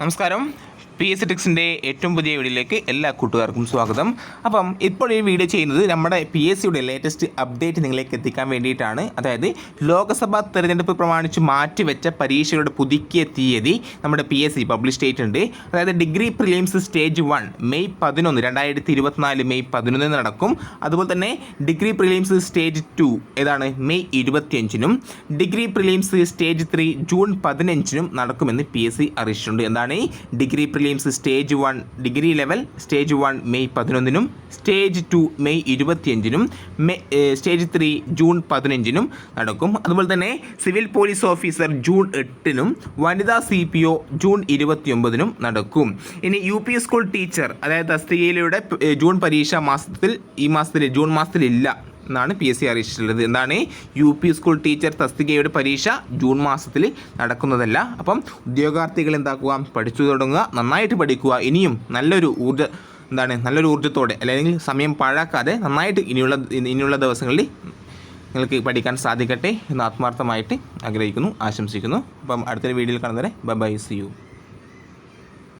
നമസ്കാരം P S ടെക്സിന്റെ ഏറ്റവും പുതിയ വീഡിയോയിലേക്ക് എല്ലാ കൂട്ടുകാർക്കും സ്വാഗതം. അപ്പം ഇപ്പോൾ ഈ വീഡിയോ ചെയ്യുന്നത് നമ്മുടെ പി എസ് സിയുടെ ലേറ്റസ്റ്റ് അപ്ഡേറ്റ് നിങ്ങളിലേക്ക് എത്തിക്കാൻ വേണ്ടിയിട്ടാണ്. അതായത് ലോക്സഭാ തെരഞ്ഞെടുപ്പ് പ്രമാണിച്ച് മാറ്റിവെച്ച പരീക്ഷകളുടെ പുതുക്കിയ തീയതി നമ്മുടെ പി എസ് സി പബ്ലിഷ് ചെയ്തിട്ടുണ്ട്. അതായത് degree prelims stage one May പതിനൊന്ന് രണ്ടായിരത്തി ഇരുപത്തിനാല് മെയ് പതിനൊന്നിന് നടക്കും. അതുപോലെ തന്നെ ഡിഗ്രി പ്രിലിംസ് സ്റ്റേജ് ടു ഏതാണ്? May ഇരുപത്തിയഞ്ചിനും degree prelims stage three June പതിനഞ്ചിനും നടക്കുമെന്ന് പി എസ് സി അറിയിച്ചിട്ടുണ്ട്. എന്താണ് degree prelims stage one degree level stage one May പതിനൊന്നിനും stage two May ഇരുപത്തിയഞ്ചിനും സ്റ്റേജ് ത്രീ ജൂൺ പതിനഞ്ചിനും നടക്കും. അതുപോലെ തന്നെ സിവിൽ പോലീസ് ഓഫീസർ ജൂൺ എട്ടിനും വനിതാ സി പി ഒ ജൂൺ ഇരുപത്തിയൊമ്പതിനും നടക്കും. ഇനി യു പി സ്കൂൾ ടീച്ചർ അതായത് തസ്തികയിലൂടെ ജൂൺ പരീക്ഷ മാസത്തിൽ ഈ മാസത്തിൽ ജൂൺ മാസത്തിലില്ല. എന്നാണ് പി എസ് സി അറിയിച്ചിട്ടുള്ളത്. എന്താണ്? യു പി സ്കൂൾ ടീച്ചർ തസ്തികയുടെ പരീക്ഷ ജൂൺ മാസത്തിൽ നടക്കുന്നതല്ല. അപ്പം ഉദ്യോഗാർത്ഥികൾ എന്താക്കുക? പഠിച്ചു തുടങ്ങുക നന്നായിട്ട് പഠിക്കുക. ഇനിയും നല്ലൊരു ഊർജ എന്താണ്? നല്ലൊരു ഊർജത്തോടെ അല്ലെങ്കിൽ സമയം പാഴാക്കാതെ നന്നായിട്ട് ഇനിയുള്ള ഇനിയുള്ള ദിവസങ്ങളിൽ നിങ്ങൾക്ക് പഠിക്കാൻ സാധിക്കട്ടെ എന്ന് ആത്മാർത്ഥമായിട്ട് ആഗ്രഹിക്കുന്നു ആശംസിക്കുന്നു. അപ്പം അടുത്തൊരു വീഡിയോയിൽ കാണുന്നവരെ ബൈ ബൈ സി യു